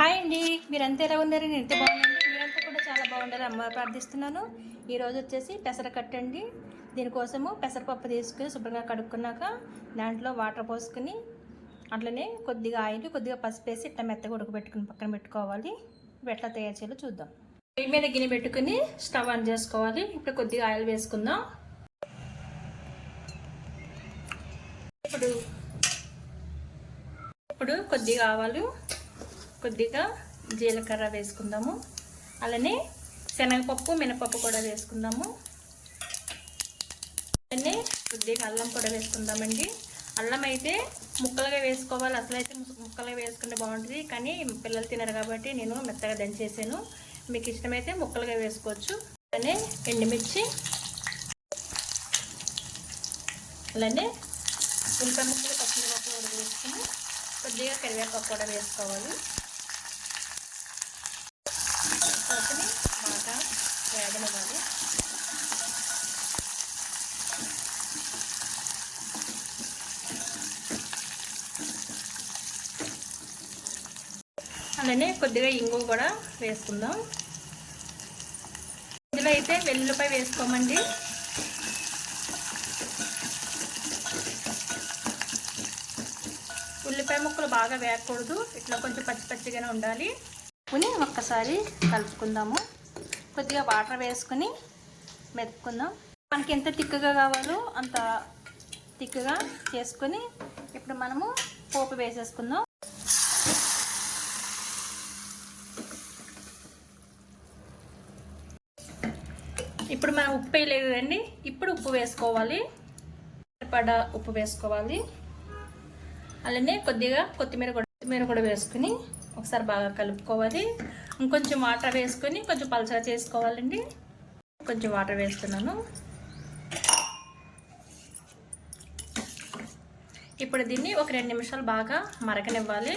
Hi అండి. మీరంతా ఎలా ఉన్నారు? నేను ఎంత బాగున్నాను. మీరంతా కూడా చాలా బాగుండాలి అమ్మ ప్రార్థిస్తున్నాను. ఈరోజు వచ్చేసి పెసర కట్టండి దీనికోసము పెసరపప్పు తీసుకుని శుభ్రంగా కడుక్కున్నాక దాంట్లో వాటర్ పోసుకుని అట్లనే కొద్దిగా ఆయిల్ కొద్దిగా పసుపు వేసి ఇట్లా మెత్తగా ఉడకబెట్టుకుని పక్కన పెట్టుకోవాలి. ఇప్పుడు ఎట్లా తయారు చేయాలో చూద్దాం. పొయ్యి మీద గిన్నె పెట్టుకుని స్టవ్ ఆన్ చేసుకోవాలి. ఇప్పుడు కొద్దిగా ఆయిల్ వేసుకుందాం. ఇప్పుడు ఇప్పుడు కొద్దిగా ఆవాలు కొద్దిగా జీలకర్ర వేసుకుందాము. అలానే శనగపప్పు మినపప్పు కూడా వేసుకుందాము. అలానే కొద్దిగా అల్లం కూడా వేసుకుందామండి. అల్లం అయితే ముక్కలుగా వేసుకోవాలి. అసలు అయితే ముక్కలుగా వేసుకుంటే బాగుంటుంది. కానీ పిల్లలు తినరు కాబట్టి నేను మెత్తగా దంచేసాను. మీకు ఇష్టమైతే ముక్కలుగా వేసుకోవచ్చు. అలానే ఎండుమిర్చి. అలానే ఉల్లిపాయ ముక్కలు పచ్చిమిరపప్పు కూడా వేసుకుని కొద్దిగా కరివేపాకు కూడా వేసుకోవాలి వాటిని బాగా వేగనివ్వాలి అలానే కొద్దిగా ఇంగువ కూడా వేసుకుందాం. ఇందులో అయితే వెల్లుల్లిపాయ వేసుకోమండి. ఉల్లిపాయ ముక్కలు బాగా వేయకూడదు ఇట్లా కొంచెం పచ్చి పచ్చిగానే ఉండాలి. కొని ఒక్కసారి కలుపుకుందాము. కొద్దిగా వాటర్ వేసుకుని మెతుకుందాం మనకి ఎంత తిక్కుగా కావాలో అంత తిక్కుగా చేసుకొని ఇప్పుడు మనము పోపు వేసేసుకుందాం. ఇప్పుడు మనం ఉప్పు వేయలేదు కదండి ఇప్పుడు ఉప్పు వేసుకోవాలి. సరిపడా ఉప్పు వేసుకోవాలి. అలానే కొద్దిగా కొత్తిమీర కూడా కొత్తిమీర కూడా వేసుకుని ఒకసారి బాగా కలుపుకోవాలి. ఇంకొంచెం వాటర్ వేసుకొని కొంచెం పలచగా చేసుకోవాలండి. కొంచెం వాటర్ వేస్తున్నాను. ఇప్పుడు దీన్ని ఒక రెండు నిమిషాలు బాగా మరకనివ్వాలి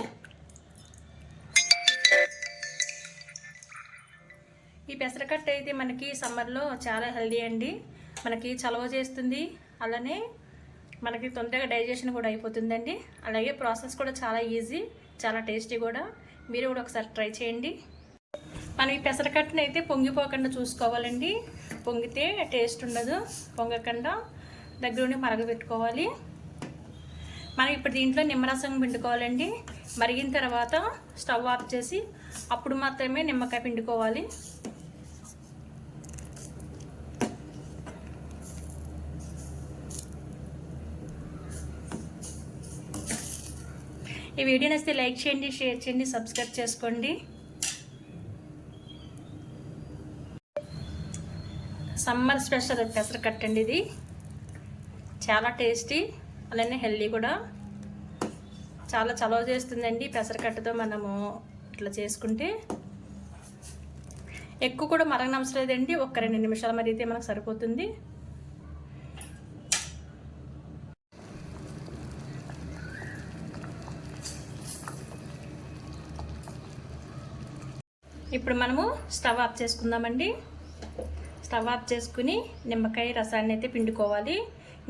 ఈ పెసరకట్ట అయితే మనకి సమ్మర్లో చాలా హెల్దీ అండి. మనకి చలవ చేస్తుంది. అలానే మనకి తొందరగా డైజెషన్ కూడా అయిపోతుందండి. అలాగే ప్రాసెస్ కూడా చాలా ఈజీ చాలా టేస్టీ కూడా. మీరు కూడా ఒకసారి ట్రై చేయండి. మనం ఈ పెసరకట్టును అయితే పొంగిపోకుండా చూసుకోవాలండి. పొంగితే టేస్ట్ ఉండదు. పొంగకుండా దగ్గరుండి మరగబెట్టుకోవాలి. మనం ఇప్పుడు దీంట్లో నిమ్మరసం పిండుకోవాలండి. మరిగిన తర్వాత స్టవ్ ఆఫ్ చేసి అప్పుడు మాత్రమే నిమ్మకాయ పిండుకోవాలి. ఈ వీడియో నచ్చితే లైక్ చేయండి షేర్ చేయండి సబ్స్క్రైబ్ చేసుకోండి. సమ్మర్ స్పెషల్ పెసర కట్టండి ఇది. చాలా టేస్టీ అలానే హెల్దీ కూడా. చాలా చలవ చేస్తుందండి పెసరకట్టతో మనము ఇట్లా చేసుకుంటే. ఎక్కువ కూడా మరగనవసరం లేదండి ఒక్క రెండు నిమిషాలు మరిగితే మనకు సరిపోతుంది. ఇప్పుడు మనము స్టవ్ ఆఫ్ చేసుకుందామండి. స్టవ్ ఆఫ్ చేసుకుని నిమ్మకాయ రసాన్ని అయితే పిండుకోవాలి.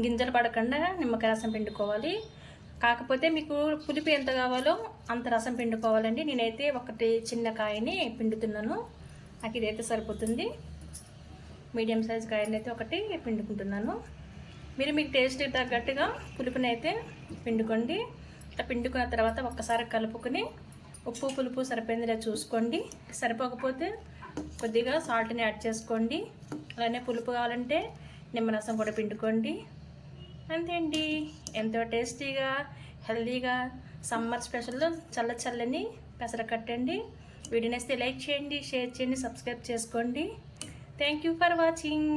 గింజలు పడకుండా నిమ్మకాయ రసం పిండుకోవాలి. కాకపోతే మీకు పులిపి ఎంత కావాలో అంత రసం పిండుకోవాలండి. నేనైతే ఒకటి చిన్న కాయని పిండుతున్నాను. నాకు ఇదైతే సరిపోతుంది. మీడియం సైజ్ కాయని అయితే ఒకటి పిండుకుంటున్నాను. మీరు మీకు టేస్ట్ తగ్గట్టుగా పులుపుని అయితే పిండుకోండి. ఇట్లా పిండుకున్న తర్వాత ఒక్కసారి కలుపుకొని ఉప్పు పులుపు సరిపోయిందిలా చూసుకోండి. సరిపోకపోతే కొద్దిగా సాల్ట్ని యాడ్ చేసుకోండి. అలానే పులుపు కావాలంటే నిమ్మరసం కూడా పిండుకోండి. అంతే అండి ఎంతో టేస్టీగా హెల్తీగా సమ్మర్ స్పెషల్లో చల్ల చల్లని పెసర కట్టండి. వీడియో లైక్ చేయండి షేర్ చేయండి సబ్స్క్రైబ్ చేసుకోండి. Thank you for watching.